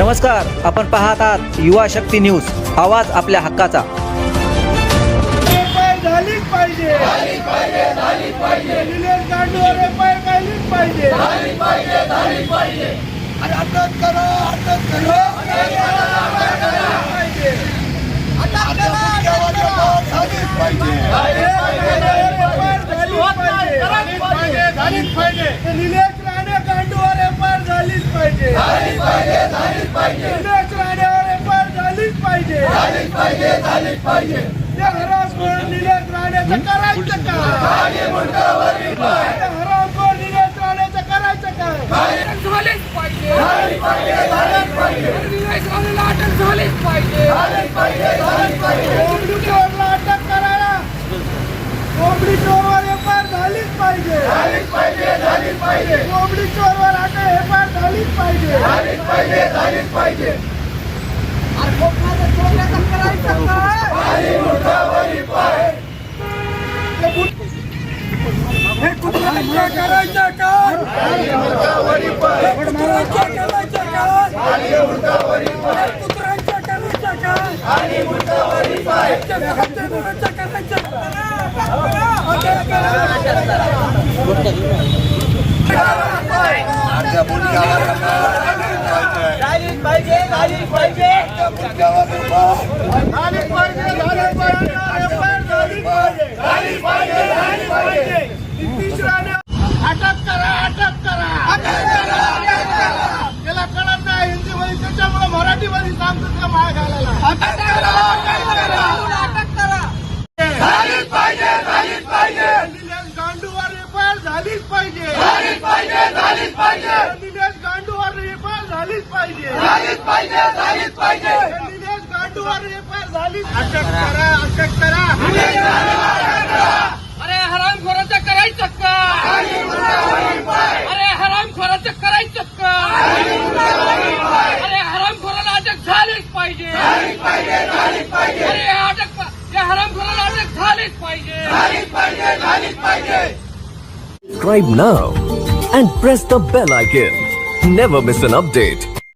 नमस्कार आपण पाहत आहात युवा शक्ती न्यूज आवाज आपल्या हक्काचा. एफआयआर झालीच पाहिजे निलेश गांडूवर एफआयआर झालीच पाहिजे अरे अटक करा अटक करा पाहिजे. अटक करा, अटक करा. झालीच पाहिजे. झालीच पाहिजे. निलेश राणे गांडूवर एफआयआर झालीच पाहिजे निलेश राणेवर एफआयआर झालीच पाहिजे करायचं काय? करायचं काय? झालेच पाहिजे. अटक झालीच पाहिजे. अटक करायला. कोंबडी चोरवर एफआयआर झालीच पाहिजे. कोंबडी चोरवर अटक एफआयआर झालीच पाहिजे. अरे कोकणाचं चोरल्याचं करायचं काय? ते बुट- हे कुत्र्यांचं करायचं काय? हे कुत्र्यांचं करायचं काय? हे कुत्र्यांचं करायचं काय? हत्या- हत्यारांचं करायचं झालीच पाहिजे झालीच पाहिजे एफआयआर झालीच पाहिजे झालीच पाहिजे नितीश राणे अटक करा अटक करा त्याला कळत नाही हिंदी मध्ये त्याच्यामुळे मराठी मध्ये सांगतो घालायला. अटक करा अटक करा. झालीच पाहिजे झालीच पाहिजे. निलेश गांडूवर एफआयआर झालीच पाहिजे. झालीच पाहिजे झालीच पाहिजे. निलेश गांडूवर एफआयआर झालीच पाहिजे. झालीच पाहिजे झालीच पाहिजे. निलेश गांडूवर एफआयआर झालीच अटक करा अटक करा. Subscribe now and press the bell icon. Never miss an update.